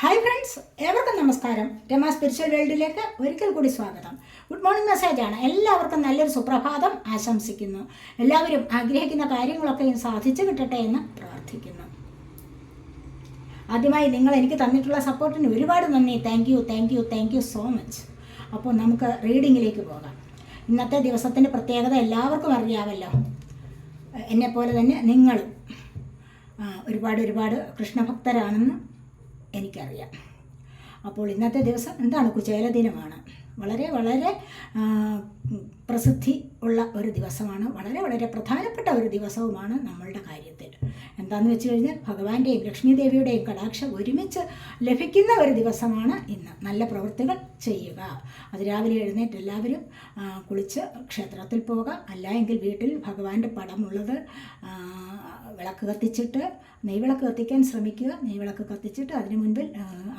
Hi friends ഏവർക്കും നമസ്കാരം. Rama spiritual വേൾഡിലേക്ക് ഒരിക്കൽ കൂടി സ്വാഗതം. ഗുഡ് മോർണിംഗ് മെസ്സേജാണ് എല്ലാവർക്കും നല്ലൊരു സുപ്രഭാതം ആശംസിക്കുന്നു. എല്ലാവരും ആഗ്രഹിക്കുന്ന കാര്യങ്ങളൊക്കെയും സാധിച്ചു കിട്ടട്ടെ എന്ന് പ്രാർത്ഥിക്കുന്നു. ആദ്യമായി നിങ്ങൾ എനിക്ക് തന്നിട്ടുള്ള സപ്പോർട്ടിന് ഒരുപാട് നന്ദി. Thank you thank you thank you so much അപ്പോൾ നമുക്ക് റീഡിങ്ങിലേക്ക് പോകാം. ഇന്നത്തെ ദിവസത്തിന്റെ പ്രത്യേകത എല്ലാവർക്കും അറിയാമല്ലോ. എന്നെപ്പോലെ തന്നെ നിങ്ങളും. ഒരുപാട് ഒരുപാട് കൃഷ്ണഭക്തരാണെന്ന് എനിക്കറിയാം. അപ്പോൾ ഇന്നത്തെ ദിവസം എന്താണ് കുചേല ദിനമാണ്? വളരെ വളരെ പ്രസിദ്ധി ഉള്ള ഒരു ദിവസമാണ്. വളരെ വളരെ പ്രധാനപ്പെട്ട ഒരു ദിവസവുമാണ് നമ്മളുടെ കാര്യത്തിൽ എന്താണെന്ന് വെച്ച് കഴിഞ്ഞാൽ ഭഗവാന്റെയും ലക്ഷ്മി ദേവിയുടെയും കടാക്ഷം ഒരുമിച്ച് ലഭിക്കുന്ന ഒരു ദിവസമാണ് ഇന്ന്. നല്ല പ്രവൃത്തികൾ ചെയ്യുക. അത് രാവിലെ എഴുന്നേറ്റ് എല്ലാവരും കുളിച്ച് ക്ഷേത്രത്തിൽ പോകുക അല്ല എങ്കിൽ വീട്ടിൽ ഭഗവാന്റെ പടമുള്ളത് വിളക്ക് കത്തിച്ചിട്ട് നെയ്വിളക്ക് കത്തിക്കാൻ ശ്രമിക്കുക. നെയ്വിളക്ക് കത്തിച്ചിട്ട് അതിനു മുൻപിൽ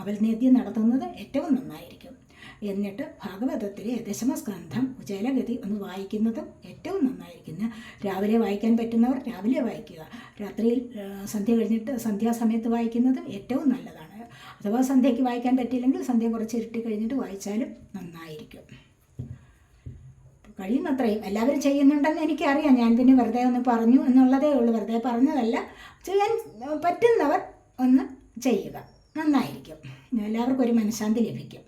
അവൽനേദ്യം നടത്തുന്നത് ഏറ്റവും നന്നായിരിക്കും. എന്നിട്ട് ഭാഗവതത്തിലെ ദശമസ്കന്ധം ഉജലഗതി ഒന്ന് വായിക്കുന്നതും ഏറ്റവും നന്നായിരിക്കുന്ന. രാവിലെ വായിക്കാൻ പറ്റുന്നവർ രാവിലെ വായിക്കുക. രാത്രിയിൽ സന്ധ്യ കഴിഞ്ഞിട്ട് സന്ധ്യാസമയത്ത് വായിക്കുന്നതും ഏറ്റവും നല്ലതാണ്. അഥവാ സന്ധ്യയ്ക്ക് വായിക്കാൻ പറ്റിയില്ലെങ്കിൽ സന്ധ്യ കുറച്ച് ഇരുട്ടി കഴിഞ്ഞിട്ട് വായിച്ചാലും നന്നായിരിക്കും. കഴിയുന്നത്രയും എല്ലാവരും ചെയ്യുന്നുണ്ടെന്ന് എനിക്കറിയാം. ഞാൻ പിന്നെ വെറുതെ ഒന്ന് പറഞ്ഞു എന്നുള്ളതേ ഉള്ളൂ. വെറുതെ പറഞ്ഞതല്ല. ചെയ്യാൻ പറ്റുന്നവർ ഒന്ന് ചെയ്യുക. നന്നായിരിക്കും. എല്ലാവർക്കും ഒരു മനഃശാന്തി ലഭിക്കും.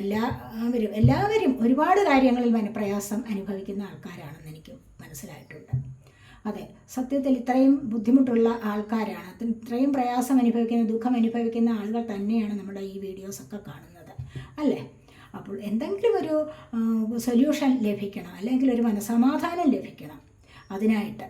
എല്ലാവരും എല്ലാവരും ഒരുപാട് കാര്യങ്ങളിൽ മനപ്രയാസം അനുഭവിക്കുന്ന ആൾക്കാരാണെന്ന് എനിക്ക് മനസ്സിലായിട്ടുണ്ട്. അതെ സത്യത്തിൽ ഇത്രയും ബുദ്ധിമുട്ടുള്ള ആൾക്കാരാണ്. ഇത്രയും പ്രയാസം അനുഭവിക്കുന്ന ദുഃഖം അനുഭവിക്കുന്ന ആളുകൾ തന്നെയാണ് നമ്മുടെ ഈ വീഡിയോസൊക്കെ കാണുന്നത്. അല്ലേ? അപ്പോൾ എന്തെങ്കിലും ഒരു സൊല്യൂഷൻ ലഭിക്കണം അല്ലെങ്കിൽ ഒരു മനസമാധാനം ലഭിക്കണം. അതിനായിട്ട്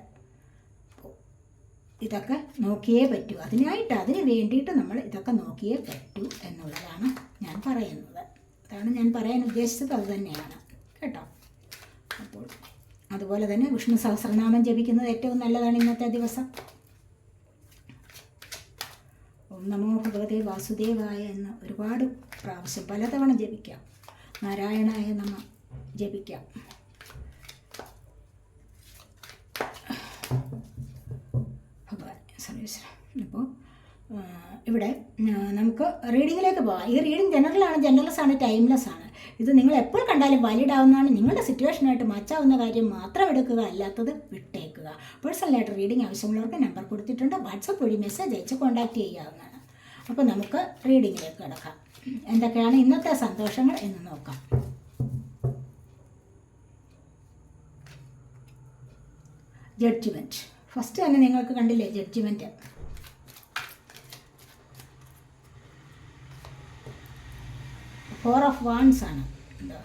ഇതൊക്കെ നോക്കിയേ പറ്റൂ. അതിനായിട്ട് അതിന് വേണ്ടിയിട്ട് നമ്മൾ ഇതൊക്കെ നോക്കിയേ പറ്റൂ എന്നുള്ളതാണ് ഞാൻ പറയുന്നത്. അതാണ് ഞാൻ പറയാൻ ഉദ്ദേശിച്ചത് അത് തന്നെയാണ്. കേട്ടോ? അപ്പോൾ അതുപോലെ തന്നെ വിഷ്ണു സഹസ്രനാമം ജപിക്കുന്നത് ഏറ്റവും നല്ലതാണ് ഇന്നത്തെ ദിവസം. ഓം നമോ ഭഗവതേ വാസുദേവായ എന്ന് ഒരുപാട് പ്രാവശ്യം പലതവണ ജപിക്കാം. നാരായണായ നമ ജപിക്കാം ഭഗവാൻ സർവേശ്വരൻ അപ്പോൾ ഇവിടെ നമുക്ക് റീഡിങ്ങിലേക്ക് പോകാം ഈ റീഡിങ് ജനറലാണ് ജനറൽസ് ആണ് ടൈംലെസ് ആണ്. ഇത് നിങ്ങൾ എപ്പോൾ കണ്ടാലും വാലിഡ് ആവുന്നതാണ്. നിങ്ങളുടെ സിറ്റുവേഷനായിട്ട് മാച്ചാവുന്ന കാര്യം മാത്രം എടുക്കുക അല്ലാത്തത് വിട്ടേക്കുക. പേഴ്സണലായിട്ട് റീഡിംഗ് ആവശ്യമുള്ളവർക്ക് നമ്പർ കൊടുത്തിട്ടുണ്ട്. വാട്സപ്പ് വഴി മെസ്സേജ് അയച്ച് കോൺടാക്റ്റ് ചെയ്യാവുന്നതാണ്. അപ്പോൾ നമുക്ക് റീഡിങ്ങിലേക്ക് കിടക്കാം. എന്തൊക്കെയാണ് ഇന്നത്തെ സന്തോഷങ്ങൾ എന്ന് നോക്കാം. ജഡ്ജ്മെന്റ് ഫസ്റ്റ് തന്നെ നിങ്ങൾക്ക് കണ്ടില്ലേ ജഡ്ജ്മെന്റ് ഫോർ ഓഫ് വാൺസ് ആണ്. എന്താ?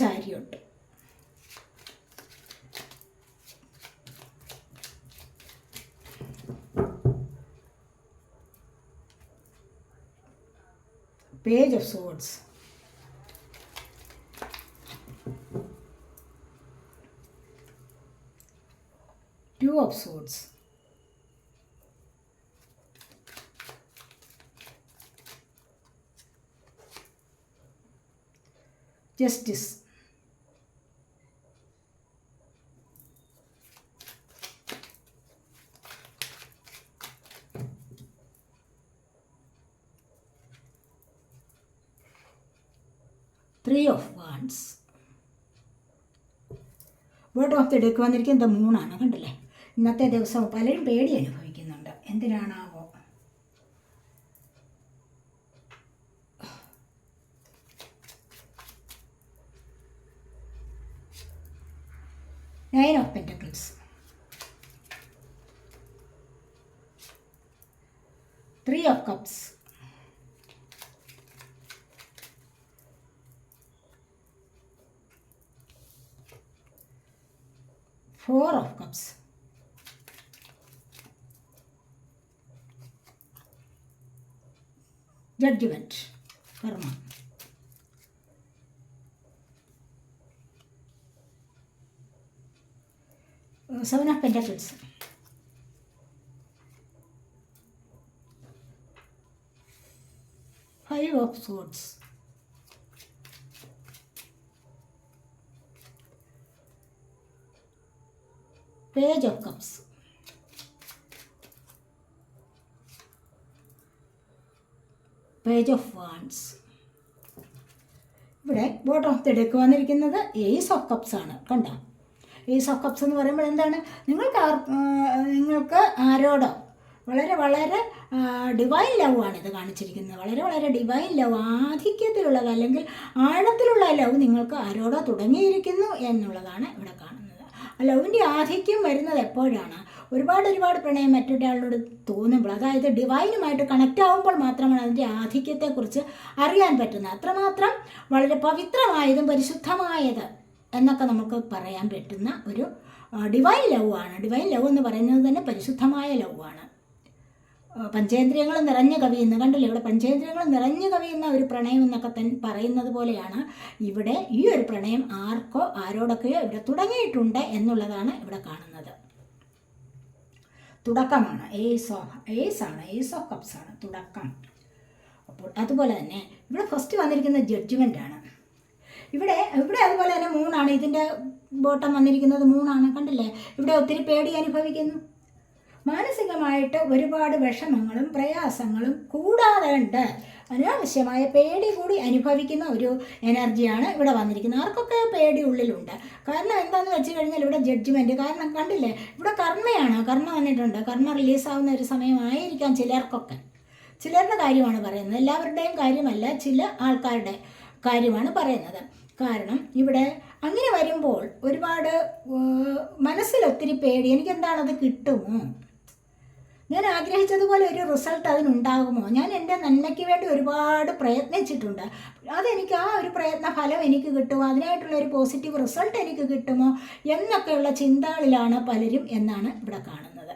Chariot. Page of swords two of swords justice word of the deck വന്നിരിക്കുന്നത് മൂന്നാണ് കണ്ടില്ലേ? ഇന്നത്തെ ദിവസം പലരും പേടി അനുഭവിക്കുന്നുണ്ട്. എന്തിനാണാവോ? Nine of pentacles three of cups four of cups judgment. Karma. Uh, seven of pentacles. Five of swords. Page of cups. Page of wands ഇവിടെ bottom of the deck വന്നിരിക്കുന്നത് ഏസ് ഓഫ് കപ്സ് ആണ് കണ്ട? Ace of cups എന്ന് പറയുമ്പോൾ എന്താണ്? നിങ്ങൾക്ക് നിങ്ങൾക്ക് ആരോടോ വളരെ വളരെ ഡിവൈൻ ലവ് ആണ് ഇത് കാണിച്ചിരിക്കുന്നത്. വളരെ വളരെ ഡിവൈൻ ലവ് ആധിക്യത്തിലുള്ളത് അല്ലെങ്കിൽ ആഴത്തിലുള്ള ലവ് നിങ്ങൾക്ക് ആരോടോ തുടങ്ങിയിരിക്കുന്നു എന്നുള്ളതാണ് ഇവിടെ കാണുന്നത്. ലവിന്റെ ആധിക്യം വരുന്നത് എപ്പോഴാണ്? ഒരുപാട് ഒരുപാട് പ്രണയം മറ്റൊരാളോട് തോന്നുമ്പോൾ അതായത് ഡിവൈനുമായിട്ട് കണക്റ്റ് ആവുമ്പോൾ മാത്രമാണ് അതിന്റെ ആധിക്യത്തെക്കുറിച്ച് അറിയാൻ പറ്റുന്നത്. അത്രമാത്രം വളരെ പവിത്രമായതും പരിശുദ്ധമായത് എന്നൊക്കെ നമുക്ക് പറയാൻ പറ്റുന്ന ഒരു ഡിവൈൻ ലവ് ആണ്. ഡിവൈൻ ലവ് എന്ന് പറയുന്നത് തന്നെ പരിശുദ്ധമായ ലവ് ആണ്. പഞ്ചേന്ദ്രിയങ്ങൾ നിറഞ്ഞു കവിയുന്ന കണ്ടില്ലേ ഇവിടെ പഞ്ചേന്ദ്രിയങ്ങൾ നിറഞ്ഞു കവിയുന്ന ഒരു പ്രണയം എന്നൊക്കെ തൻ പറയുന്നത് പോലെയാണ്. ഇവിടെ ഈ ഒരു പ്രണയം ആർക്കോ ആരോടൊക്കെയോ ഇവിടെ തുടങ്ങിയിട്ടുണ്ട് എന്നുള്ളതാണ് ഇവിടെ കാണുന്നത്. തുടക്കമാണ്. ഏസോ ഏസ് ആണ് ഏസ് കപ്സ് ആണ് തുടക്കം. അപ്പോൾ അതുപോലെ തന്നെ ഇവിടെ ഫസ്റ്റ് വന്നിരിക്കുന്ന ജഡ്ജ്മെന്റ് ആണ്. ഇവിടെ ഇവിടെ അതുപോലെ തന്നെ മൂന്നാണ്. ഇതിന്റെ ബോട്ടം വന്നിരിക്കുന്നത് മൂന്നാണ്. കണ്ടില്ലേ? ഇവിടെ ഒത്തിരി പേടി അനുഭവിക്കുന്നു. മാനസികമായിട്ട് ഒരുപാട് വിഷമങ്ങളും പ്രയാസങ്ങളും കൂടാതെ ഉണ്ട്. അനാവശ്യമായ പേടി കൂടി അനുഭവിക്കുന്ന ഒരു എനർജിയാണ് ഇവിടെ വന്നിരിക്കുന്നത്. ആർക്കൊക്കെ പേടി ഉള്ളിലുണ്ട്? കാരണം എന്താണെന്ന് വെച്ച് കഴിഞ്ഞാൽ ഇവിടെ ജഡ്ജ്മെന്റ് കാരണം കണ്ടില്ലേ? ഇവിടെ കർമ്മയാണ്. കർമ്മ വന്നിട്ടുണ്ട്. കർമ്മ റിലീസാവുന്ന ഒരു സമയമായിരിക്കാം ചിലർക്കൊക്കെ. ചിലരുടെ കാര്യമാണ് പറയുന്നത്. എല്ലാവരുടെയും കാര്യമല്ല ചില ആൾക്കാരുടെ കാര്യമാണ് പറയുന്നത്. കാരണം ഇവിടെ അങ്ങനെ വരുമ്പോൾ ഒരുപാട് മനസ്സിൽ ഒത്തിരി പേടി. എനിക്കെന്താണത് കിട്ടുമോ? ഞാൻ ആഗ്രഹിച്ചതുപോലെ ഒരു റിസൾട്ട് അതിനുണ്ടാകുമോ? ഞാൻ എന്റെ നന്മയ്ക്ക് വേണ്ടി ഒരുപാട് പ്രയത്നിച്ചിട്ടുണ്ട്. അതെനിക്ക് ആ ഒരു പ്രയത്ന ഫലം എനിക്ക് കിട്ടുമോ? അതിനായിട്ടുള്ള ഒരു പോസിറ്റീവ് റിസൾട്ട് എനിക്ക് കിട്ടുമോ? എന്നൊക്കെയുള്ള ചിന്തകളിലാണ് പലരും എന്നാണ് ഇവിടെ കാണുന്നത്.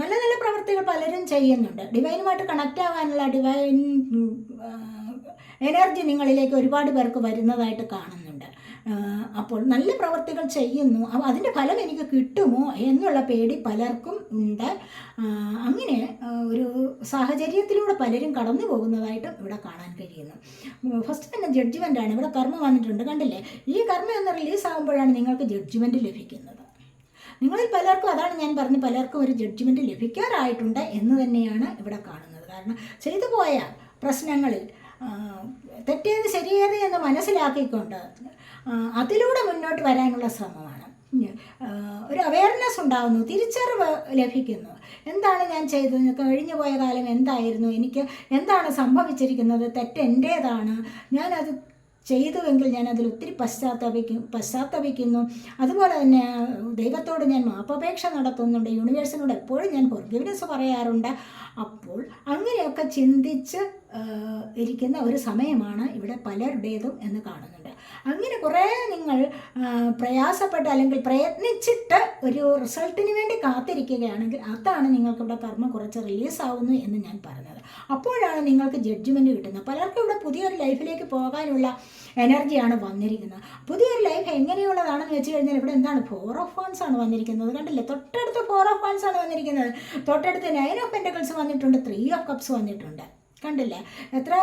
നല്ല നല്ല പ്രവൃത്തികൾ പലരും ചെയ്യുന്നുണ്ട്. ഡിവൈനുമായിട്ട് കണക്റ്റ് ആവാനുള്ള ഡിവൈൻ എനർജി നിങ്ങളിലേക്ക് ഒരുപാട് പേർക്ക് വരുന്നതായിട്ട് കാണുന്നുണ്ട്. അപ്പോൾ നല്ല പ്രവർത്തികൾ ചെയ്യുന്നു. അതിന്റെ ഫലം എനിക്ക് കിട്ടുമോ എന്നുള്ള പേടി പലർക്കും ഉണ്ട്. അങ്ങനെ ഒരു സാഹചര്യത്തിലൂടെ പലരും കടന്നു പോകുന്നതായിട്ടും ഇവിടെ കാണാൻ കഴിയുന്നു. ഫസ്റ്റ് തന്നെ ജഡ്ജ്മെന്റ് ആണ്. ഇവിടെ കർമ്മ വന്നിട്ടുണ്ട്. കണ്ടില്ലേ? ഈ കർമ്മ ഒന്ന് റിലീസ് ആകുമ്പോഴാണ് നിങ്ങൾക്ക് ജഡ്ജ്മെന്റ് ലഭിക്കുന്നത്. നിങ്ങളിൽ പലർക്കും അതാണ് ഞാൻ പറഞ്ഞ് പലർക്കും ഒരു ജഡ്ജ്മെന്റ് ലഭിക്കാറായിട്ടുണ്ട് എന്ന് തന്നെയാണ് ഇവിടെ കാണുന്നത്. കാരണം ചെയ്തു പോയ പ്രശ്നങ്ങളിൽ തെറ്റേത് ശരിയേത് എന്ന് മനസ്സിലാക്കിക്കൊണ്ട് അതിലൂടെ മുന്നോട്ട് വരാനുള്ള ശ്രമമാണ്. ഒരു അവയർനെസ് ഉണ്ടാകുന്നു തിരിച്ചറിവ് ലഭിക്കുന്നു. എന്താണ് ഞാൻ ചെയ്തത്? കഴിഞ്ഞു പോയ കാലം എന്തായിരുന്നു? എനിക്ക് എന്താണ് സംഭവിച്ചിരിക്കുന്നത്? തെറ്റ് എന്റേതാണ് ഞാനത് ചെയ്തുവെങ്കിൽ ഞാൻ അതിൽ ഒത്തിരി പശ്ചാത്തപിക്കും പശ്ചാത്തപിക്കുന്നു. അതുപോലെ തന്നെ ദൈവത്തോട് ഞാൻ മാപ്പപേക്ഷ നടത്തുന്നുണ്ട്. യൂണിവേഴ്സിനോട് എപ്പോഴും ഞാൻ ഫോർഗിവ്നെസ് പറയാറുണ്ട്. അപ്പോൾ അങ്ങനെയൊക്കെ ചിന്തിച്ച് ഇരിക്കുന്ന ഒരു സമയമാണ് ഇവിടെ പലരുടേതും എന്ന് കാണുന്നുണ്ട്. അങ്ങനെ കുറേ നിങ്ങൾ പ്രയാസപ്പെട്ട് അല്ലെങ്കിൽ പ്രയത്നിച്ചിട്ട് ഒരു റിസൾട്ടിന് വേണ്ടി കാത്തിരിക്കുകയാണെങ്കിൽ അതാണ് നിങ്ങൾക്ക് ഇവിടെ കർമ്മ കുറച്ച് റിലീസ് ആവുന്നു എന്ന് ഞാൻ പറഞ്ഞത്. അപ്പോഴാണ് നിങ്ങൾക്ക് ജഡ്ജ്മെന്റ് കിട്ടുന്നത്. പലർക്കും ഇവിടെ പുതിയൊരു ലൈഫിലേക്ക് പോകാനുള്ള എനർജിയാണ് വന്നിരിക്കുന്നത്. പുതിയൊരു ലൈഫ് എങ്ങനെയുള്ളതാണെന്ന് വെച്ച് കഴിഞ്ഞാൽ ഇവിടെ എന്താണ്? ഫോർ ഓഫ് വൺസ് ആണ് വന്നിരിക്കുന്നത്. കണ്ടില്ലേ? തൊട്ടടുത്ത് ഫോർ ഓഫ് വൺസ് ആണ് വന്നിരിക്കുന്നത്. തൊട്ടടുത്ത് നയൻ ഓഫ് പെന്റക്കിൾസ് വന്നിട്ടുണ്ട്. ത്രീ ഓഫ് കപ്സ് വന്നിട്ടുണ്ട്. കണ്ടില്ലേ? എത്ര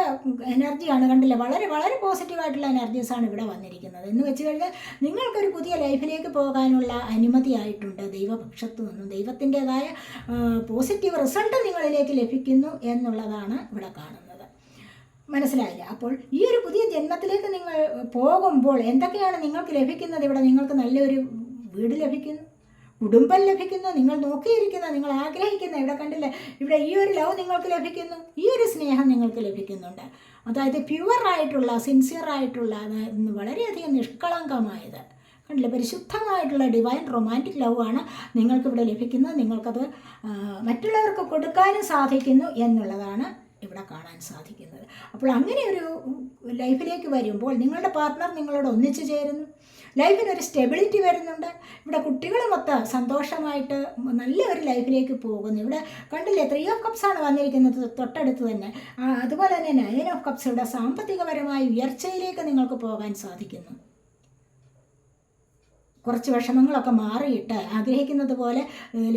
എനർജിയാണ് കണ്ടില്ലേ? വളരെ വളരെ പോസിറ്റീവായിട്ടുള്ള എനർജീസാണ് ഇവിടെ വന്നിരിക്കുന്നത്. എന്ന് വെച്ച് കഴിഞ്ഞാൽ നിങ്ങൾക്കൊരു പുതിയ ലൈഫിലേക്ക് പോകാനുള്ള അനുമതിയായിട്ടുണ്ട് ദൈവപക്ഷത്തു നിന്നും. ദൈവത്തിന്റെതായ പോസിറ്റീവ് റിസൾട്ട് നിങ്ങളിലേക്ക് ലഭിക്കുന്നു എന്നുള്ളതാണ് ഇവിടെ കാണുന്നത്. മനസ്സിലായില്ല? അപ്പോൾ ഈ ഒരു പുതിയ ജന്മത്തിലേക്ക് നിങ്ങൾ പോകുമ്പോൾ എന്തൊക്കെയാണ് നിങ്ങൾക്ക് ലഭിക്കുന്നത്? ഇവിടെ നിങ്ങൾക്ക് നല്ലൊരു വീട് ലഭിക്കുന്നു. കുടുംബം ലഭിക്കുന്നു നിങ്ങൾ നോക്കിയിരിക്കുന്ന നിങ്ങൾ ആഗ്രഹിക്കുന്ന. ഇവിടെ കണ്ടില്ലേ? ഇവിടെ ഈ ഒരു ലവ് നിങ്ങൾക്ക് ലഭിക്കുന്നു ഈ ഒരു സ്നേഹം നിങ്ങൾക്ക് ലഭിക്കുന്നുണ്ട്. അതായത് പ്യുവറായിട്ടുള്ള സിൻസിയറായിട്ടുള്ള അതായത് വളരെയധികം നിഷ്കളങ്കമായത്. കണ്ടില്ല? പരിശുദ്ധമായിട്ടുള്ള ഡിവൈൻ റൊമാന്റിക് ലവ് ആണ് നിങ്ങൾക്കിവിടെ ലഭിക്കുന്നത്. നിങ്ങൾക്കത് മറ്റുള്ളവർക്ക് കൊടുക്കാനും സാധിക്കുന്നു എന്നുള്ളതാണ് ഇവിടെ കാണാൻ സാധിക്കുന്നത്. അപ്പോൾ അങ്ങനെ ഒരു ലൈഫിലേക്ക് വരുമ്പോൾ നിങ്ങളുടെ പാർട്ട്ണർ നിങ്ങളോട് ഒന്നിച്ചു ചേരുന്നു. ലൈഫിനൊരു സ്റ്റെബിലിറ്റി വരുന്നുണ്ട്. ഇവിടെ കുട്ടികൾ മൊത്തം സന്തോഷമായിട്ട് നല്ല ഒരു ലൈഫിലേക്ക് പോകുന്നു. ഇവിടെ കണ്ടില്ലേ ത്രീ ഓഫ് കപ്സ് ആണ് വന്നിരിക്കുന്നത് തൊട്ടടുത്ത് തന്നെ. അതുപോലെ തന്നെ നയൻ ഓഫ് കപ്സ് ഇവിടെ സാമ്പത്തികപരമായ ഉയർച്ചയിലേക്ക് നിങ്ങൾക്ക് പോകാൻ സാധിക്കുന്നു. കുറച്ച് വിഷമങ്ങളൊക്കെ മാറിയിട്ട് ആഗ്രഹിക്കുന്നത് പോലെ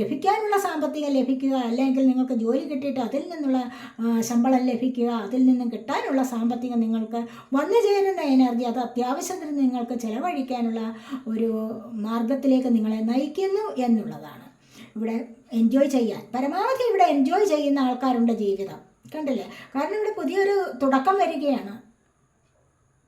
ലഭിക്കാനുള്ള സാമ്പത്തികം ലഭിക്കുക അല്ലെങ്കിൽ നിങ്ങൾക്ക് ജോലി കിട്ടിയിട്ട് അതിൽ നിന്നുള്ള ശമ്പളം ലഭിക്കുക അതിൽ നിന്നും കിട്ടാനുള്ള സാമ്പത്തികം നിങ്ങൾക്ക് വന്നു ചേരുന്ന എനർജി അത് അത്യാവശ്യത്തിന് നിങ്ങൾക്ക് ചിലവഴിക്കാനുള്ള ഒരു മാർഗത്തിലേക്ക് നിങ്ങളെ നയിക്കുന്നു എന്നുള്ളതാണ്. ഇവിടെ എൻജോയ് ചെയ്യാൻ പരമാവധി ഇവിടെ എൻജോയ് ചെയ്യുന്ന ആൾക്കാരുടെ ജീവിതം. കണ്ടില്ലേ? കാരണം ഇവിടെ പുതിയൊരു തുടക്കം വരികയാണ്.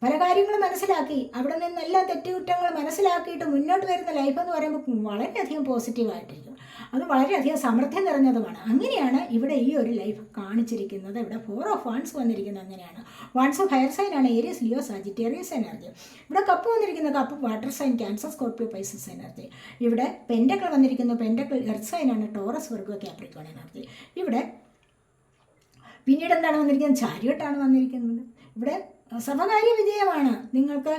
പല കാര്യങ്ങളും മനസ്സിലാക്കി. അവിടെ നിന്നെല്ലാം തെറ്റുകുറ്റങ്ങൾ മനസ്സിലാക്കിയിട്ട് മുന്നോട്ട് വരുന്ന ലൈഫ് എന്ന് പറയുമ്പോൾ വളരെയധികം പോസിറ്റീവായിട്ടിരിക്കും അത് വളരെയധികം സമൃദ്ധി നിറഞ്ഞതുമാണ്. അങ്ങനെയാണ് ഇവിടെ ഈ ഒരു ലൈഫ് കാണിച്ചിരിക്കുന്നത്. ഇവിടെ ഫോർ ഓഫ് വൺസ് വന്നിരിക്കുന്നത് അങ്ങനെയാണ്. വൺസ് ഓഫ് ഹയർ സൈൻ ആണ്. ഏരിയസ് ലിയോ സാജിറ്റേറിയസ് എനർജി ഇവിടെ കപ്പ് വന്നിരിക്കുന്ന cup water sign Cancer Scorpio Pisces energy ഇവിടെ പെൻഡക്കൾ വന്നിരിക്കുന്നു. പെൻഡക്കൾ എർത്ത് സൈൻ ആണ്. ടോറസ് വർഗോ ക്യാപ്രിക്കോൺ എനർജി ഇവിടെ പിന്നീട് എന്താണ് വന്നിരിക്കുന്നത്? ചാരിയോട്ടാണ് വന്നിരിക്കുന്നത്. ഇവിടെ സർവകാര്യ വിജയമാണ് നിങ്ങൾക്ക്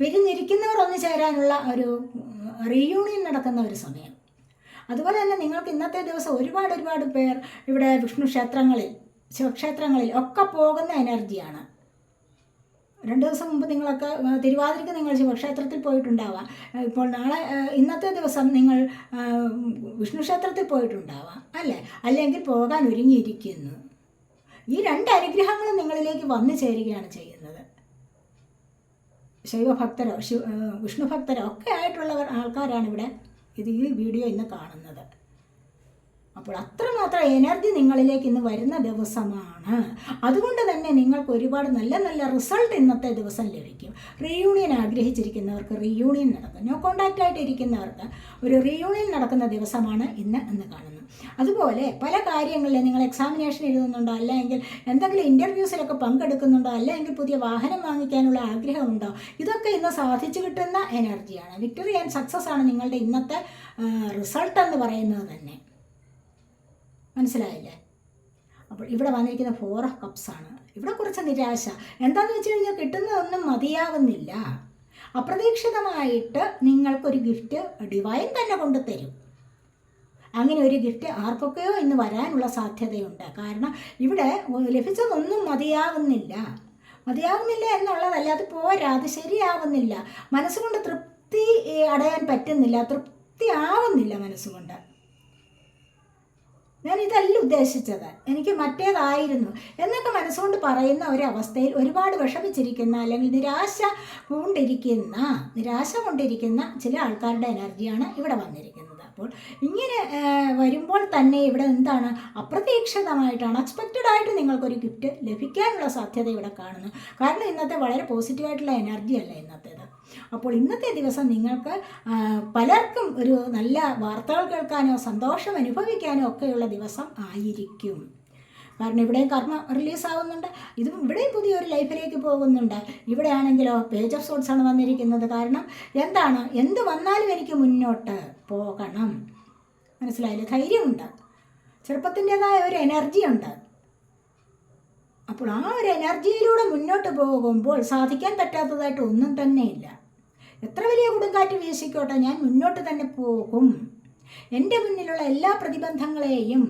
പിരിഞ്ഞിരിക്കുന്നവർ ഒന്ന് ചേരാനുള്ള ഒരു റീയൂണിയൻ നടക്കുന്ന ഒരു സമയം. അതുപോലെ തന്നെ നിങ്ങൾക്ക് ഇന്നത്തെ ദിവസം ഒരുപാട് ഒരുപാട് പേർ ഇവിടെ വിഷ്ണു ക്ഷേത്രങ്ങളിൽ ശിവക്ഷേത്രങ്ങളിൽ ഒക്കെ പോകുന്ന എനർജിയാണ്. രണ്ട് ദിവസം മുമ്പ് നിങ്ങളൊക്കെ തിരുവാതിരയ്ക്ക് നിങ്ങൾ ശിവക്ഷേത്രത്തിൽ പോയിട്ടുണ്ടാവാം. ഇപ്പോൾ നാളെ ഇന്നത്തെ ദിവസം നിങ്ങൾ വിഷ്ണു ക്ഷേത്രത്തിൽ പോയിട്ടുണ്ടാവാം. അല്ലേ? അല്ലെങ്കിൽ പോകാൻ ഒരുങ്ങിയിരിക്കുന്നു. ഈ രണ്ട് അനുഗ്രഹങ്ങളും നിങ്ങളിലേക്ക് വന്നു ചേരുകയാണ് ചെയ്യുന്നത്. ശൈവഭക്തരോ ശിവ വിഷ്ണുഭക്തരോ വിഷ്ണു ഒക്കെ ആയിട്ടുള്ളവർ ആൾക്കാരാണ് ഇവിടെ ഇത് ഈ വീഡിയോ ഇന്ന് കാണുന്നത്. അപ്പോൾ അത്രമാത്രം എനർജി നിങ്ങളിലേക്ക് ഇന്ന് വരുന്ന ദിവസമാണ്. അതുകൊണ്ട് തന്നെ നിങ്ങൾക്ക് ഒരുപാട് നല്ല നല്ല റിസൾട്ട് ഇന്നത്തെ ദിവസം ലഭിക്കും. റീയൂണിയൻ ആഗ്രഹിച്ചിരിക്കുന്നവർക്ക് റീയൂണിയൻ നടക്കും. നോ കോണ്ടാക്റ്റ് ആയിട്ടിരിക്കുന്നവർക്ക് ഒരു റീയൂണിയൻ നടക്കുന്ന ദിവസമാണ് ഇന്ന് എന്ന് കാണുന്നു. അതുപോലെ പല കാര്യങ്ങളിലും നിങ്ങൾ എക്സാമിനേഷൻ എഴുതുന്നുണ്ടോ? അല്ലെങ്കിൽ എന്തെങ്കിലും ഇന്റർവ്യൂസിലൊക്കെ പങ്കെടുക്കുന്നുണ്ടോ? അല്ലെങ്കിൽ പുതിയ വാഹനം വാങ്ങിക്കാനുള്ള ആഗ്രഹമുണ്ടോ? ഇതൊക്കെ ഇന്ന് സാധിച്ചു കിട്ടുന്ന എനർജിയാണ് വിക്ടറി ആൻഡ് സക്സസ് ആണ് നിങ്ങളുടെ ഇന്നത്തെ റിസൾട്ട് എന്ന് പറയുന്നത് തന്നെ. മനസ്സിലായില്ലേ? അപ്പോൾ ഇവിടെ വന്നിരിക്കുന്ന ഫോർ ഓഫ് കപ്സ് ആണ്. ഇവിടെ കുറച്ച് നിരാശ. എന്താണെന്ന് വെച്ച് കഴിഞ്ഞാൽ കിട്ടുന്നതൊന്നും മതിയാകുന്നില്ല അപ്രതീക്ഷിതമായിട്ട് നിങ്ങൾക്കൊരു ഗിഫ്റ്റ് ഡിവൈൻ തന്നെ കൊണ്ടുതരും. അങ്ങനെ ഒരു ഗിഫ്റ്റ് ആർക്കൊക്കെയോ ഇന്ന് വരാനുള്ള സാധ്യതയുണ്ട്. കാരണം ഇവിടെ ലഭിച്ചതൊന്നും മതിയാകുന്നില്ല മതിയാകുന്നില്ല എന്നുള്ളതല്ല അത് പോരാ അത് ശരിയാവുന്നില്ല. മനസ്സുകൊണ്ട് തൃപ്തി അടയാൻ പറ്റുന്നില്ല തൃപ്തി ആവുന്നില്ല മനസ്സുകൊണ്ട്. ഞാൻ ഉദ്ദേശിച്ചത് എനിക്ക് മറ്റേതായിരുന്നു എന്നൊക്കെ മനസ്സുകൊണ്ട് പറയുന്ന ഒരവസ്ഥയിൽ ഒരുപാട് വിഷമിച്ചിരിക്കുന്ന അല്ലെങ്കിൽ നിരാശ കൊണ്ടിരിക്കുന്ന നിരാശ കൊണ്ടിരിക്കുന്ന ചില ആൾക്കാരുടെ എനർജിയാണ് ഇവിടെ വന്നിരിക്കുന്നത്. അപ്പോൾ ഇങ്ങനെ വരുമ്പോൾ തന്നെ ഇവിടെ എന്താണ് അപ്രതീക്ഷിതമായിട്ടാണ് അൺഎക്സ്പെക്റ്റഡ് ആയിട്ട് നിങ്ങൾക്കൊരു ഗിഫ്റ്റ് ലഭിക്കാനുള്ള സാധ്യത ഇവിടെ കാണുന്നു. കാരണം ഇന്നത്തെ വളരെ പോസിറ്റീവായിട്ടുള്ള എനർജി അല്ല ഇന്നത്തേത്? അപ്പോൾ ഇന്നത്തെ ദിവസം നിങ്ങൾക്ക് പലർക്കും ഒരു നല്ല വാർത്തകൾ കേൾക്കാനോ സന്തോഷം അനുഭവിക്കാനോ ഒക്കെയുള്ള ദിവസം ആയിരിക്കും. കാരണം ഇവിടെയും കർമ്മ റിലീസ് ആവുന്നുണ്ട് ഇതും ഇവിടെയും പുതിയൊരു ലൈഫിലേക്ക് പോകുന്നുണ്ട്. ഇവിടെ ആണെങ്കിലോ പേജ് ഓഫ് സോട്ട്സ് ആണ് വന്നിരിക്കുന്നത്. കാരണം എന്താണ്? എന്ത് വന്നാലും എനിക്ക് മുന്നോട്ട് പോകണം. മനസ്സിലായില്ലേ? ധൈര്യമുണ്ട്. ചെറുപ്പത്തിന്റെതായ ഒരു എനർജി ഉണ്ട്. അപ്പോൾ ആ ഒരു എനർജിയിലൂടെ മുന്നോട്ട് പോകുമ്പോൾ സാധിക്കാൻ പറ്റാത്തതായിട്ട് ഒന്നും തന്നെയില്ല. എത്ര വലിയ കൊടുങ്കാറ്റ് വീശിക്കോട്ടെ ഞാൻ മുന്നോട്ട് തന്നെ പോകും. എന്റെ മുന്നിലുള്ള എല്ലാ പ്രതിബന്ധങ്ങളെയും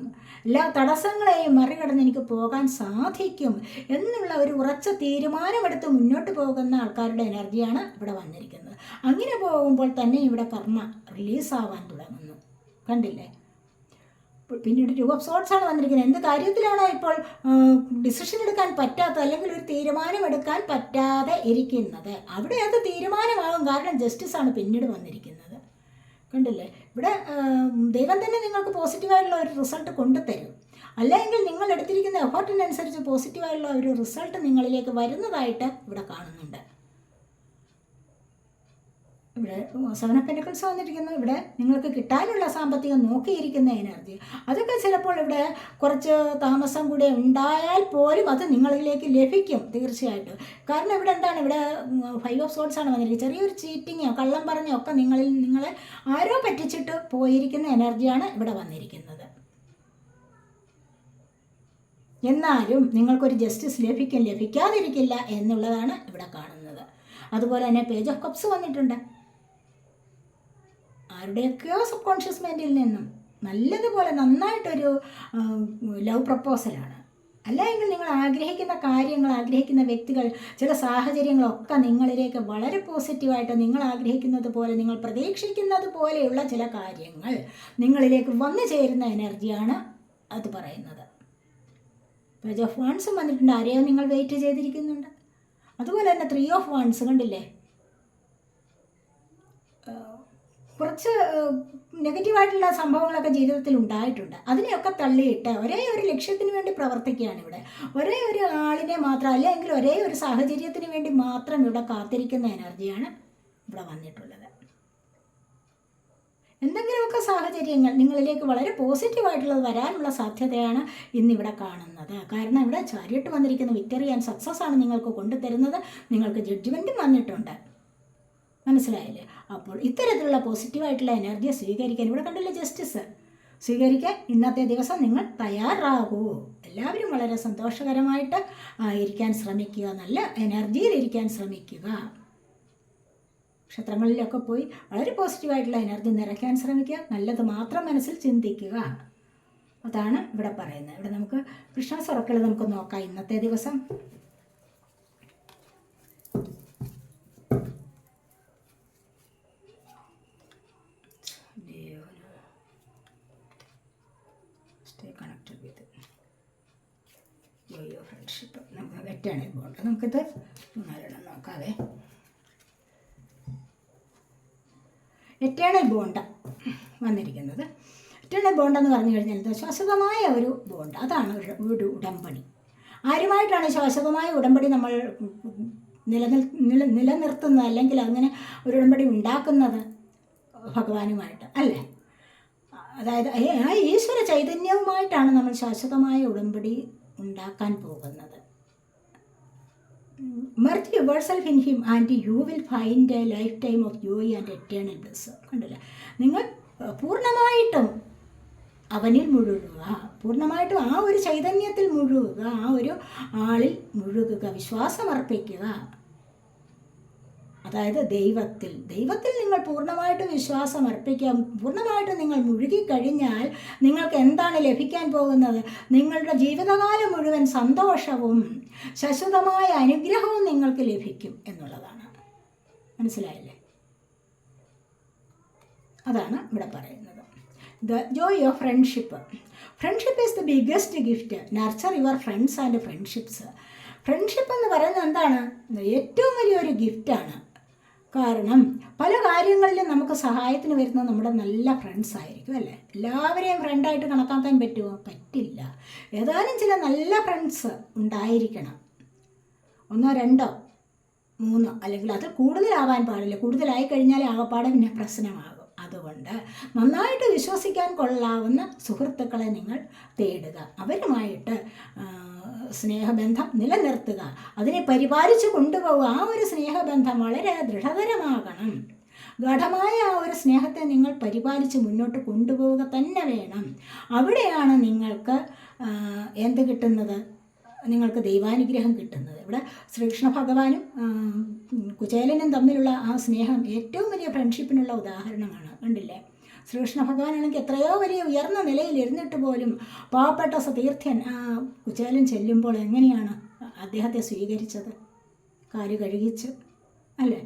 എല്ലാ തടസ്സങ്ങളെയും മറികടന്ന് എനിക്ക് പോകാൻ സാധിക്കും എന്നുള്ള ഒരു ഉറച്ച തീരുമാനമെടുത്ത് മുന്നോട്ട് പോകുന്ന ആൾക്കാരുടെ എനർജിയാണ് ഇവിടെ വന്നിരിക്കുന്നത്. അങ്ങനെ പോകുമ്പോൾ തന്നെ ഇവിടെ കർമ്മ റിലീസാവാൻ തുടങ്ങുന്നു. കണ്ടില്ലേ? പിന്നീട് ടു ഓഫ് ആണ് വന്നിരിക്കുന്നത്. എന്ത് കാര്യത്തിലാണ് ഇപ്പോൾ ഡിസിഷൻ എടുക്കാൻ പറ്റാത്ത അല്ലെങ്കിൽ ഒരു തീരുമാനമെടുക്കാൻ പറ്റാതെ ഇരിക്കുന്നത്? അവിടെ അത് തീരുമാനമാകും. കാരണം ജസ്റ്റിസ് ആണ് പിന്നീട് വന്നിരിക്കുന്നത്. കണ്ടില്ലേ? ഇവിടെ ദൈവം തന്നെ നിങ്ങൾക്ക് പോസിറ്റീവായിട്ടുള്ള ഒരു റിസൾട്ട് കൊണ്ടുതരും. അല്ലെങ്കിൽ നിങ്ങൾ എടുത്തിരിക്കുന്ന എഫേർട്ടിനനുസരിച്ച് പോസിറ്റീവായിട്ടുള്ള ഒരു റിസൾട്ട് നിങ്ങളിലേക്ക് വരുന്നതായിട്ട് ഇവിടെ കാണുന്നുണ്ട്. ഇവിടെ സെവൻ ഓഫ് പെൻഡിക്കൽസ് വന്നിരിക്കുന്നു. ഇവിടെ നിങ്ങൾക്ക് കിട്ടാനുള്ള സാമ്പത്തികം നോക്കിയിരിക്കുന്ന എനർജി അതൊക്കെ ചിലപ്പോൾ ഇവിടെ കുറച്ച് താമസം കൂടെ ഉണ്ടായാൽ പോലും അത് നിങ്ങളിലേക്ക് ലഭിക്കും തീർച്ചയായിട്ടും. കാരണം ഇവിടെ എന്താണ്? ഇവിടെ ഫൈവ് ഓഫ് സോൾസ് ആണ് വന്നിരിക്കുന്നത്. ചെറിയൊരു ചീറ്റിങ്ങോ കള്ളം പറഞ്ഞോ ഒക്കെ നിങ്ങളിൽ നിങ്ങളെ ആരോ പറ്റിച്ചിട്ട് പോയിരിക്കുന്ന എനർജിയാണ് ഇവിടെ വന്നിരിക്കുന്നത്. എന്നാലും നിങ്ങൾക്കൊരു ജസ്റ്റിസ് ലഭിക്കും ലഭിക്കാതിരിക്കില്ല എന്നുള്ളതാണ് ഇവിടെ കാണുന്നത്. അതുപോലെ തന്നെ പേജ് ഓഫ് കപ്സ് വന്നിട്ടുണ്ട്. ആരുടെയൊക്കെയോ സബ് കോൺഷ്യസ് മൈൻഡിൽ നിന്നും നല്ലതുപോലെ നന്നായിട്ടൊരു ലവ് പ്രപ്പോസലാണ് അല്ലെങ്കിൽ നിങ്ങൾ ആഗ്രഹിക്കുന്ന കാര്യങ്ങൾ ആഗ്രഹിക്കുന്ന വ്യക്തികൾ ചില സാഹചര്യങ്ങളൊക്കെ നിങ്ങളിലേക്ക് വളരെ പോസിറ്റീവായിട്ട് നിങ്ങൾ ആഗ്രഹിക്കുന്നത് പോലെ നിങ്ങൾ പ്രതീക്ഷിക്കുന്നത് പോലെയുള്ള ചില കാര്യങ്ങൾ നിങ്ങളിലേക്ക് വന്നു ചേരുന്ന എനർജിയാണ് അത് പറയുന്നത്. പേജ് ഓഫ് വൺസും വന്നിട്ടുണ്ട്. ആരെയോ നിങ്ങൾ വെയിറ്റ് ചെയ്തിരിക്കുന്നുണ്ട്. അതുപോലെ തന്നെ ത്രീ ഓഫ് വൺസ് കണ്ടില്ലേ? കുറച്ച് നെഗറ്റീവായിട്ടുള്ള സംഭവങ്ങളൊക്കെ ജീവിതത്തിൽ ഉണ്ടായിട്ടുണ്ട്. അതിനെയൊക്കെ തള്ളിയിട്ട് ഒരേ ഒരു ലക്ഷ്യത്തിന് വേണ്ടി പ്രവർത്തിക്കുകയാണ് ഇവിടെ. ഒരേ ഒരു ആളിനെ മാത്രം അല്ലെങ്കിൽ ഒരേ ഒരു സാഹചര്യത്തിന് വേണ്ടി മാത്രം ഇവിടെ കാത്തിരിക്കുന്ന എനർജിയാണ് ഇവിടെ വന്നിട്ടുള്ളത്. എന്തെങ്കിലുമൊക്കെ സാഹചര്യങ്ങൾ നിങ്ങളിലേക്ക് വളരെ പോസിറ്റീവായിട്ടുള്ളത് വരാനുള്ള സാധ്യതയാണ് ഇന്നിവിടെ കാണുന്നത്. കാരണം ഇവിടെ ചാരിയിട്ട് വന്നിരിക്കുന്ന വിക്ടറി ആൻഡ് സക്സസ് ആണ് നിങ്ങൾക്ക് കൊണ്ടുതരുന്നത്. നിങ്ങൾക്ക് ജഡ്ജ്മെന്റും വന്നിട്ടുണ്ട്. മനസ്സിലായില്ലേ? അപ്പോൾ ഇത്തരത്തിലുള്ള പോസിറ്റീവായിട്ടുള്ള എനർജിയെ സ്വീകരിക്കാൻ ഇവിടെ കണ്ടില്ല ജസ്റ്റിസ് സ്വീകരിക്കാൻ ഇന്നത്തെ ദിവസം നിങ്ങൾ തയ്യാറാകൂ. എല്ലാവരും വളരെ സന്തോഷകരമായിട്ട് ഇരിക്കാൻ ശ്രമിക്കുക. നല്ല എനർജിയിൽ ഇരിക്കാൻ ശ്രമിക്കുക. ക്ഷേത്രങ്ങളിലൊക്കെ പോയി വളരെ പോസിറ്റീവായിട്ടുള്ള എനർജി നിറയ്ക്കാൻ ശ്രമിക്കുക. നല്ലത് മാത്രം മനസ്സിൽ ചിന്തിക്കുക. അതാണ് ഇവിടെ പറയുന്നത്. ഇവിടെ നമുക്ക് കൃഷ്ണ സർക്കിൾ നമുക്ക് നോക്കാം ഇന്നത്തെ ദിവസം stay connected with your friendship. നമുക്ക് വെറ്റാണ് പോകേണ്ടത് നമുക്കിത് മൂന്നാലെണ്ണം നോക്കാവേ. എറ്റേണൽ ബോണ്ട വന്നിരിക്കുന്നത്. എറ്റേണൽ ബോണ്ട് എന്ന് പറഞ്ഞു കഴിഞ്ഞാൽ ഇത് ശാശ്വതമായ ഒരു ബോണ്ട്. അതാണ് ഒരു ഉടമ്പടി. ആരുമായിട്ടാണ് ശാശ്വതമായ ഉടമ്പടി നമ്മൾ നിലനിൽ നില നിലനിർത്തുന്നത്? അല്ലെങ്കിൽ അങ്ങനെ ഒരു ഉടമ്പടി ഉണ്ടാക്കുന്നത് ഭഗവാനുമായിട്ട് അല്ലേ? അതായത് ആ ഈശ്വര ചൈതന്യവുമായിട്ടാണ് നമ്മൾ ശാശ്വതമായ ഉടമ്പടി ഉണ്ടാക്കാൻ പോകുന്നത്. Merge yourself in him and you will find a lifetime of joy and eternal bliss കണ്ടില്ല? നിങ്ങൾ പൂർണമായിട്ടും അവനിൽ മുഴുകുക. പൂർണമായിട്ടും ആ ഒരു ചൈതന്യത്തിൽ മുഴുകുക. ആ ഒരു ആളിൽ മുഴുകുക. വിശ്വാസമർപ്പിക്കുക. അതായത് ദൈവത്തിൽ. ദൈവത്തിൽ നിങ്ങൾ പൂർണമായിട്ട് വിശ്വാസം അർപ്പിക്കാം. പൂർണമായിട്ട് നിങ്ങൾ മുഴുകിക്കഴിഞ്ഞാൽ നിങ്ങൾക്ക് എന്താണ് ലഭിക്കാൻ പോകുന്നത്? നിങ്ങളുടെ ജീവിതകാലം മുഴുവൻ സന്തോഷവും ശാശ്വതമായ അനുഗ്രഹവും നിങ്ങൾക്ക് ലഭിക്കും എന്നുള്ളതാണ്. മനസ്സിലായില്ലേ? അതാണ് ഇവിടെ പറയുന്നത്. The joy your friendship friendship is the biggest gift nurture your friends and friendships friendship എന്ന് പറയുന്നത് എന്താണ്? ഏറ്റവും വലിയൊരു ഗിഫ്റ്റാണ് കാരണം പല കാര്യങ്ങളിലും നമുക്ക് സഹായത്തിന് വരുന്നത് നമ്മുടെ നല്ല ഫ്രണ്ട്സ് ആയിരിക്കും അല്ലേ? എല്ലാവരെയും ഫ്രണ്ടായിട്ട് കണക്കാക്കാൻ പറ്റുമോ? പറ്റില്ല. ഏതാനും ചില നല്ല ഫ്രണ്ട്സ് ഉണ്ടായിരിക്കണം. ഒന്നോ രണ്ടോ മൂന്നോ അല്ലെങ്കിൽ അത് കൂടുതലാവാൻ പാടില്ല. കൂടുതലായി കഴിഞ്ഞാൽ ആകപ്പാടെ പിന്നെ പ്രശ്നമാകും. അതുകൊണ്ട് നന്നായിട്ട് വിശ്വസിക്കാൻ കൊള്ളാവുന്ന സുഹൃത്തുക്കളെ നിങ്ങൾ തേടുക. അവരുമായിട്ട് സ്നേഹബന്ധം നിലനിർത്തുക. അതിനെ പരിപാലിച്ചു കൊണ്ടുപോകുക ആ ഒരു സ്നേഹബന്ധം വളരെ ദൃഢതരമാകണം. ഗാഠമായ ആ ഒരു സ്നേഹത്തെ നിങ്ങൾ പരിപാലിച്ച് മുന്നോട്ട് കൊണ്ടുപോവുക തന്നെ വേണം. അവിടെയാണ് നിങ്ങൾക്ക് എന്ത് കിട്ടുന്നത്? നിങ്ങൾക്ക് ദൈവാനുഗ്രഹം കിട്ടുന്നത്. ഇവിടെ ശ്രീകൃഷ്ണ ഭഗവാനും കുചേലനും തമ്മിലുള്ള ആ സ്നേഹം ഏറ്റവും വലിയ ഫ്രണ്ട്ഷിപ്പിനുള്ള ഉദാഹരണമാണ്. കണ്ടില്ലേ? ശ്രീകൃഷ്ണ ഭഗവാനാണെങ്കിൽ എത്രയോ വലിയ ഉയർന്ന നിലയിൽ ഇരുന്നിട്ട് പോലും പാവപ്പെട്ട സതീർത്ഥ്യൻ ആ കുചേലൻ ചെല്ലുമ്പോൾ എങ്ങനെയാണ് അദ്ദേഹത്തെ സ്വീകരിച്ചത്? കാൽ കഴുകിച്ച് അല്ലേ?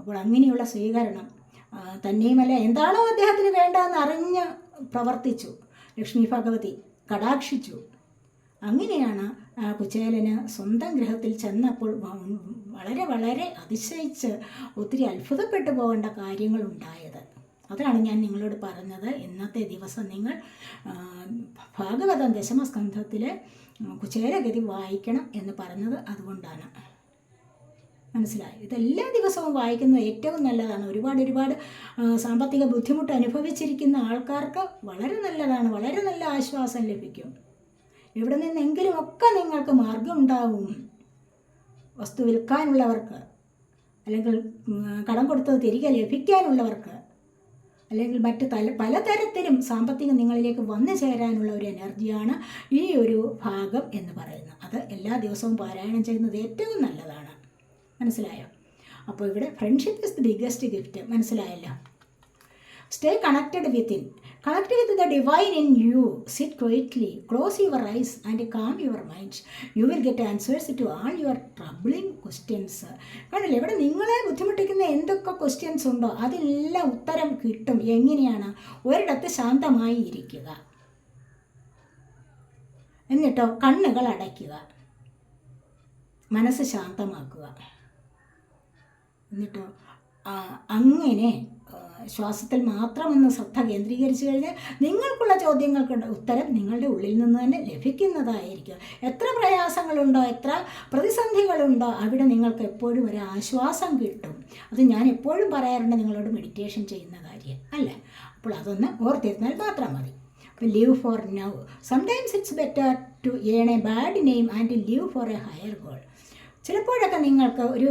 അപ്പോൾ അങ്ങനെയുള്ള സ്വീകരണം തന്നെയുമല്ല? എന്താണോ അദ്ദേഹത്തിന് വേണ്ടതെന്ന് അറിഞ്ഞ് പ്രവർത്തിച്ചു. ലക്ഷ്മി ഭഗവതി കടാക്ഷിച്ചു. അങ്ങനെയാണ് കുചേലന് സ്വന്തം ഗ്രഹത്തിൽ ചെന്നപ്പോൾ വളരെ വളരെ അതിശയിച്ച് ഒത്തിരി അത്ഭുതപ്പെട്ടു പോകേണ്ട കാര്യങ്ങളുണ്ടായത് അതാണ് ഞാൻ നിങ്ങളോട് പറഞ്ഞത്. ഇന്നത്തെ ദിവസം നിങ്ങൾ ഭാഗവതം ദശമസ്കന്ധത്തിലെ കുചേരഗതി വായിക്കണം എന്ന് പറഞ്ഞത് അതുകൊണ്ടാണ്. മനസ്സിലായി? ഇതെല്ലാ ദിവസവും വായിക്കുന്നത് ഏറ്റവും നല്ലതാണ്. ഒരുപാട് ഒരുപാട് സാമ്പത്തിക ബുദ്ധിമുട്ട് അനുഭവിച്ചിരിക്കുന്ന ആൾക്കാർക്ക് വളരെ നല്ലതാണ്. വളരെ നല്ല ആശ്വാസം ലഭിക്കും. എവിടെ നിന്നെങ്കിലും ഒക്കെ നിങ്ങൾക്ക് മാർഗം ഉണ്ടാവും. വസ്തു വിൽക്കാനുള്ളവർക്ക് അല്ലെങ്കിൽ കടം കൊടുത്തത് തിരികെ ലഭിക്കാനുള്ളവർക്ക്. അല്ലെങ്കിൽ മറ്റ് തല പലതരത്തിലും സാമ്പത്തികം നിങ്ങളിലേക്ക് വന്നു ചേരാനുള്ള ഒരു എനർജിയാണ് ഈ ഒരു ഭാഗം എന്ന് പറയുന്നത്. അത് എല്ലാ ദിവസവും പാരായണം ചെയ്യുന്നത് ഏറ്റവും നല്ലതാണ്. മനസ്സിലായോ? അപ്പോൾ ഇവിടെ friendship is the biggest gift മനസ്സിലായല്ലോ? Stay connected within Connect with the divine in you. Sit quietly, close your eyes, and calm your mind. You will get answers to all your troubling questions. കണ്ടില്ലേ ഇവിടെ നിങ്ങളെ ബുദ്ധിമുട്ടിക്കുന്ന എന്തൊക്കെ questions ഉണ്ടോ അതിനെല്ലാം ഉത്തരം കിട്ടും എങ്ങനെയാണ് ഒരിടത്ത് ശാന്തമായി ഇരിക്കുക എന്നിട്ടോ കണ്ണുകൾ അടയ്ക്കുക മനസ്സ് ശാന്തമാക്കുക എന്നിട്ടോ അങ്ങനെ ശ്വാസത്തിൽ മാത്രം ഒന്ന് ശ്രദ്ധ കേന്ദ്രീകരിച്ചു കഴിഞ്ഞാൽ നിങ്ങൾക്കുള്ള ചോദ്യങ്ങൾക്കുള്ള ഉത്തരം നിങ്ങളുടെ ഉള്ളിൽ നിന്ന് തന്നെ ലഭിക്കുന്നതായിരിക്കും. എത്ര പ്രയാസങ്ങളുണ്ടോ എത്ര പ്രതിസന്ധികളുണ്ടോ അവിടെ നിങ്ങൾക്ക് എപ്പോഴും ഒരു ആശ്വാസം കിട്ടും. അത് ഞാൻ എപ്പോഴും പറയാറുണ്ട് നിങ്ങളോട് മെഡിറ്റേഷൻ ചെയ്യുന്ന കാര്യം അല്ലേ? അപ്പോൾ അതൊന്ന് ഓർത്തിരുന്നാൽ മാത്രം മതി. അപ്പോൾ leave for now sometimes it's better to earn a bad name and leave for a higher goal ചിലപ്പോഴൊക്കെ നിങ്ങൾക്ക് ഒരു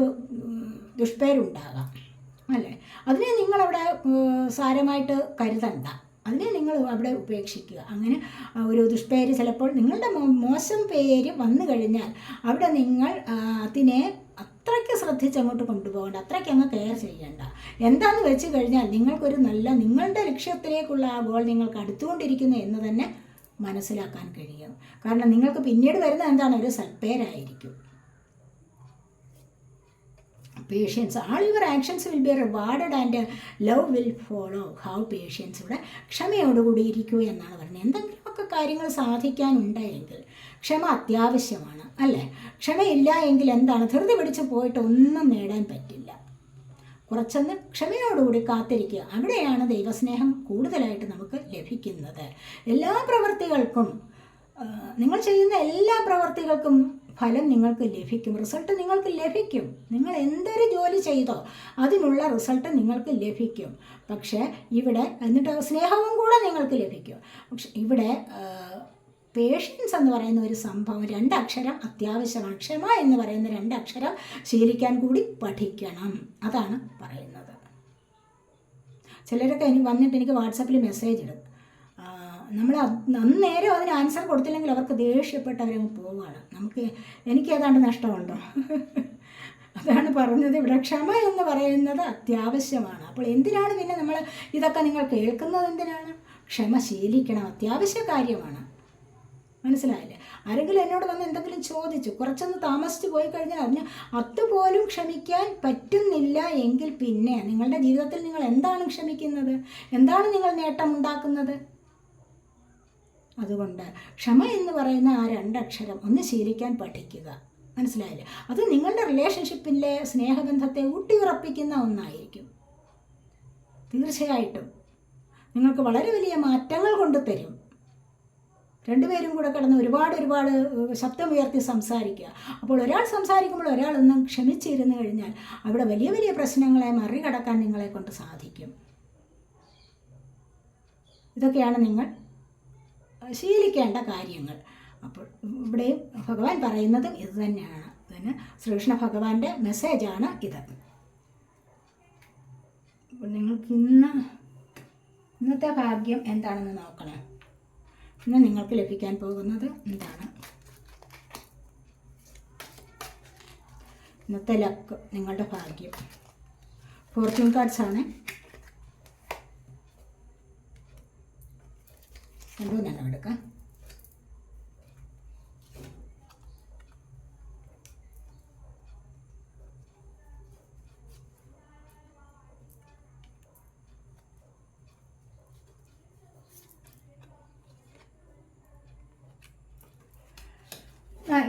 ദുഷ്പേരുണ്ടാകാം. അല്ലേ? അതിനെ നിങ്ങളവിടെ സാരമായിട്ട് കരുതണ്ട. അതിനെ നിങ്ങൾ അവിടെ ഉപേക്ഷിക്കുക. അങ്ങനെ ഒരു ദുഷ്പേര് ചിലപ്പോൾ നിങ്ങളുടെ മോശം പേര് വന്നു കഴിഞ്ഞാൽ അവിടെ നിങ്ങൾ അതിനെ അത്രയ്ക്ക് ശ്രദ്ധിച്ച് അങ്ങോട്ട് കൊണ്ടുപോകേണ്ട. അത്രയ്ക്ക് അങ്ങ് കെയർ ചെയ്യേണ്ട. എന്താണെന്ന് വെച്ച് കഴിഞ്ഞാൽ നിങ്ങൾക്കൊരു നല്ല നിങ്ങളുടെ ലക്ഷ്യത്തിലേക്കുള്ള ആ ഗോൾ നിങ്ങൾക്ക് അടുത്തുകൊണ്ടിരിക്കുന്നു എന്ന് തന്നെ മനസ്സിലാക്കാൻ കഴിയും. കാരണം നിങ്ങൾക്ക് പിന്നീട് വരുന്ന എന്താണ്? ഒരു സൽപ്പേരായിരിക്കും patience all your actions will be rewarded and love will follow how patience ഇവിടെ ക്ഷമയോടുകൂടി ഇരിക്കൂ എന്നാണ് പറഞ്ഞത്. എന്തെങ്കിലുമൊക്കെ കാര്യങ്ങൾ സാധിക്കാനുണ്ടെങ്കിൽ ക്ഷമ അത്യാവശ്യമാണ് അല്ലേ? ക്ഷമയില്ല എങ്കിൽ എന്താണ്? ധൃതി പിടിച്ച് പോയിട്ട് ഒന്നും നേടാൻ പറ്റില്ല. കുറച്ചൊന്ന് ക്ഷമയോടുകൂടി കാത്തിരിക്കുക. അവിടെയാണ് ദൈവസ്നേഹം കൂടുതലായിട്ട് നമുക്ക് ലഭിക്കുന്നത്. എല്ലാ പ്രവൃത്തികൾക്കും നിങ്ങൾ ചെയ്യുന്ന എല്ലാ പ്രവൃത്തികൾക്കും ഫലം നിങ്ങൾക്ക് ലഭിക്കും. റിസൾട്ട് നിങ്ങൾക്ക് ലഭിക്കും. നിങ്ങൾ എന്തൊരു ജോലി ചെയ്തോ അതിനുള്ള റിസൾട്ട് നിങ്ങൾക്ക് ലഭിക്കും. പക്ഷേ ഇവിടെ എന്നിട്ട് സ്നേഹവും കൂടെ നിങ്ങൾക്ക് ലഭിക്കും. പക്ഷെ ഇവിടെ പേഷ്യൻസ് എന്ന് പറയുന്ന ഒരു സംഭവം രണ്ടക്ഷരം അത്യാവശ്യമാണ്. ക്ഷമ എന്ന് പറയുന്ന രണ്ടക്ഷരം ശീലിക്കാൻ കൂടി പഠിക്കണം. അതാണ് പറയുന്നത്. ചിലരൊക്കെ എനിക്ക് വന്നിട്ട് എനിക്ക് വാട്സാപ്പിൽ മെസ്സേജ് ഇടും. നമ്മൾ അന്നേരം അതിന് ആൻസർ കൊടുത്തില്ലെങ്കിൽ അവർക്ക് ദേഷ്യപ്പെട്ട് അവരങ്ങ് പോവുകയാണ് നമുക്ക് എനിക്ക് ഏതാണ്ട് നഷ്ടമുണ്ടോ? അതാണ് പറഞ്ഞത്. ഇവിടെ ക്ഷമ എന്ന് പറയുന്നത് അത്യാവശ്യമാണ്. അപ്പോൾ എന്തിനാണ് പിന്നെ നമ്മൾ ഇതൊക്കെ നിങ്ങൾ കേൾക്കുന്നത് എന്തിനാണ്? ക്ഷമ ശീലിക്കണം. അത്യാവശ്യ കാര്യമാണ്. മനസ്സിലായില്ലേ? ആരെങ്കിലും എന്നോട് വന്ന് എന്തെങ്കിലും ചോദിച്ചു കുറച്ചൊന്ന് താമസിച്ച് പോയി കഴിഞ്ഞാൽ അതിന് അതുപോലും ക്ഷമിക്കാൻ പറ്റുന്നില്ല എങ്കിൽ പിന്നെ നിങ്ങളുടെ ജീവിതത്തിൽ നിങ്ങൾ എന്താണ് ക്ഷമിക്കുന്നത്? എന്താണ് നിങ്ങൾ നേട്ടമുണ്ടാക്കുന്നത്? അതുകൊണ്ട് ക്ഷമ എന്ന് പറയുന്ന ആ രണ്ടക്ഷരം ഒന്ന് ശീലിക്കാൻ പഠിക്കുക. മനസ്സിലായില്ലേ? അത് നിങ്ങളുടെ റിലേഷൻഷിപ്പിലെ സ്നേഹബന്ധത്തെ ഊട്ടിയുറപ്പിക്കുന്ന ഒന്നായിരിക്കും. തീർച്ചയായിട്ടും. നിങ്ങൾക്ക് വളരെ വലിയ മാറ്റങ്ങൾ കൊണ്ടുതരും രണ്ടുപേരും കൂടെ കിടന്ന് ഒരുപാട് ഒരുപാട് ഏഹ്, ശബ്ദം ഉയർത്തി സംസാരിക്കുക. അപ്പോൾ ഒരാൾ സംസാരിക്കുമ്പോൾ ഒരാളൊന്നും ക്ഷമിച്ചിരുന്നു കഴിഞ്ഞാൽ അവിടെ വലിയ വലിയ പ്രശ്നങ്ങളെ മറികടക്കാൻ നിങ്ങളെ കൊണ്ട് സാധിക്കും. ഇതൊക്കെയാണ് നിങ്ങൾ ശീലിക്കേണ്ട കാര്യങ്ങൾ. അപ്പോൾ ഇവിടെയും ഭഗവാൻ പറയുന്നതും ഇത് തന്നെയാണ്. പിന്നെ ശ്രീകൃഷ്ണ ഭഗവാന്റെ മെസ്സേജാണ് ഇത്. നിങ്ങൾക്ക് ഇന്ന് ഇന്നത്തെ ഭാഗ്യം എന്താണെന്ന് നോക്കണം. ഇന്ന് നിങ്ങൾക്ക് ലഭിക്കാൻ പോകുന്നത് എന്താണ്? ഇന്നത്തെ ലക്ക് നിങ്ങളുടെ ഭാഗ്യം. ഫോർച്യൂൺ കാർഡ്സ് ആണ് രണ്ടും എടുക്കാം.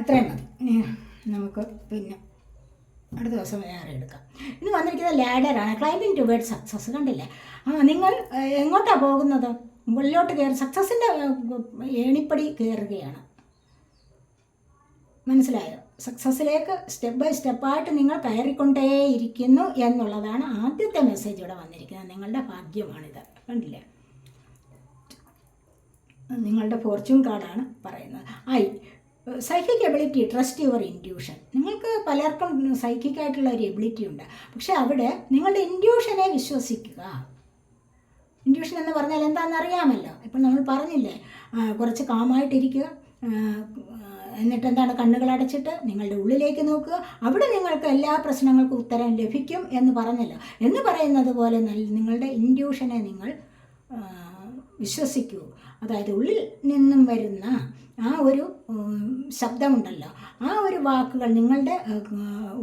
ഇത്രയും മതി. ഇനി നമുക്ക് പിന്നെ അടുത്ത ദിവസം വേറെ എടുക്കാം. ഇന്ന് വന്നിരിക്കുന്നത് ലാഡറാണ് ക്ലൈമ്പിംഗ് ടുവേർഡ് സക്സസ് കണ്ടില്ലേ? ആ നിങ്ങൾ എങ്ങോട്ടാണ് പോകുന്നത്? മുകളിലോട്ട് കയറി സക്സസിന്റെ ഏണിപ്പടി കയറുകയാണ്. മനസ്സിലായോ? സക്സസ്സിലേക്ക് സ്റ്റെപ്പ് ബൈ സ്റ്റെപ്പായിട്ട് നിങ്ങൾ കയറിക്കൊണ്ടേയിരിക്കുന്നു എന്നുള്ളതാണ് ആദ്യത്തെ മെസ്സേജ് ഇവിടെ വന്നിരിക്കുന്നത്. നിങ്ങളുടെ ഭാഗ്യമാണിത്. കണ്ടില്ലേ? നിങ്ങളുടെ ഫോർച്യൂൺ കാർഡാണ് പറയുന്നത്. I psychic ability trust your intuition നിങ്ങൾക്ക് പലർക്കും സൈക്കിക്കായിട്ടുള്ള ഒരു എബിലിറ്റി ഉണ്ട്. പക്ഷേ അവിടെ നിങ്ങളുടെ ഇൻഡ്യൂഷനെ വിശ്വസിക്കുക. ഇൻഡ്യൂഷൻ എന്ന് പറഞ്ഞാൽ എന്താണെന്ന് അറിയാമല്ലോ. ഇപ്പം നമ്മൾ പറഞ്ഞില്ലേ കുറച്ച് കാമായിട്ടിരിക്കുക എന്നിട്ട് എന്താണ് കണ്ണുകൾ അടച്ചിട്ട് നിങ്ങളുടെ ഉള്ളിലേക്ക് നോക്കുക. അവിടെ നിങ്ങൾക്ക് എല്ലാ പ്രശ്നങ്ങൾക്കും ഉത്തരം ലഭിക്കും എന്ന് പറഞ്ഞല്ലോ. എന്ന് പറയുന്നത് പോലെ നിങ്ങളുടെ ഇൻഡ്യൂഷനെ നിങ്ങൾ വിശ്വസിക്കൂ. അതായത് ഉള്ളിൽ നിന്നും വരുന്ന ആ ഒരു ശബ്ദമുണ്ടല്ലോ. ആ ഒരു വാക്കുകൾ നിങ്ങളുടെ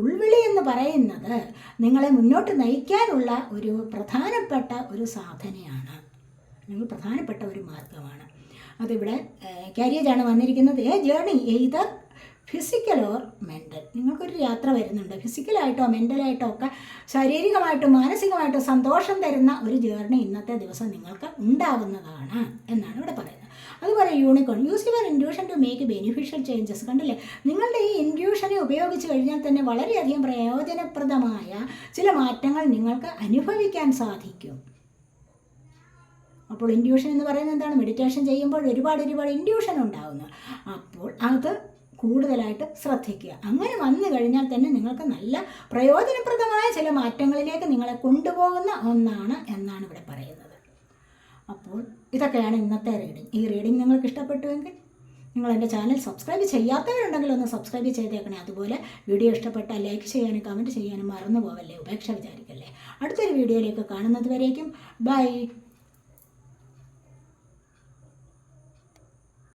ഉൾവിളി എന്ന് പറയുന്നത് നിങ്ങളെ മുന്നോട്ട് നയിക്കാനുള്ള ഒരു പ്രധാനപ്പെട്ട ഒരു സാധനയാണ്. നിങ്ങൾ പ്രധാനപ്പെട്ട ഒരു മാർഗമാണ്. അതിവിടെ കാരിയേജാണ് വന്നിരിക്കുന്നത്. A journey either physical or mental നിങ്ങൾക്കൊരു യാത്ര വരുന്നുണ്ട്. ഫിസിക്കലായിട്ടോ മെന്റലായിട്ടോ ഒക്കെ ശാരീരികമായിട്ടോ മാനസികമായിട്ടോ സന്തോഷം തരുന്ന ഒരു ജേർണി ഇന്നത്തെ ദിവസം നിങ്ങൾക്ക് ഉണ്ടാകുന്നതാണ് എന്നാണ് ഇവിടെ പറയുന്നത്. അതുപോലെ unicorn use your intuition to make beneficial changes കണ്ടില്ലേ? നിങ്ങളുടെ ഈ ഇൻഡ്യൂഷനെ ഉപയോഗിച്ച് കഴിഞ്ഞാൽ തന്നെ വളരെയധികം പ്രയോജനപ്രദമായ ചില മാറ്റങ്ങൾ നിങ്ങൾക്ക് അനുഭവിക്കാൻ സാധിക്കും. അപ്പോൾ ഇൻഡ്യൂഷൻ എന്ന് പറയുന്നത് എന്താണ്? മെഡിറ്റേഷൻ ചെയ്യുമ്പോൾ ഒരുപാട് ഒരുപാട് ഇൻഡ്യൂഷൻ ഉണ്ടാകുന്നു അപ്പോൾ അത് കൂടുതലായിട്ട് ശ്രദ്ധിക്കുക. അങ്ങനെ വന്നു കഴിഞ്ഞാൽ തന്നെ നിങ്ങൾക്ക് നല്ല പ്രയോജനപ്രദമായ ചില മാറ്റങ്ങളിലേക്ക് നിങ്ങളെ കൊണ്ടുപോകുന്ന ഒന്നാണ് എന്നാണ് ഇവിടെ പറയുന്നത്. അപ്പോൾ ഇതൊക്കെയാണ് ഇന്നത്തെ റീഡിംഗ് ഈ റീഡിംഗ് നിങ്ങൾക്ക് ഇഷ്ടപ്പെട്ടുവെങ്കിൽ നിങ്ങൾ എന്റെ ചാനൽ സബ്സ്ക്രൈബ് ചെയ്യാത്തവരുണ്ടെങ്കിൽ ഒന്ന് സബ്സ്ക്രൈബ് ചെയ്തേക്കണേ. അതുപോലെ വീഡിയോ ഇഷ്ടപ്പെട്ടാൽ ലൈക്ക് ചെയ്യാനും കമന്റ് ചെയ്യാനും മറന്നു പോവല്ലേ? ഉപേക്ഷ വിചാരിക്കല്ലേ? അടുത്തൊരു വീഡിയോയിലേക്ക് കാണുന്നത് വരേക്കും. ബൈ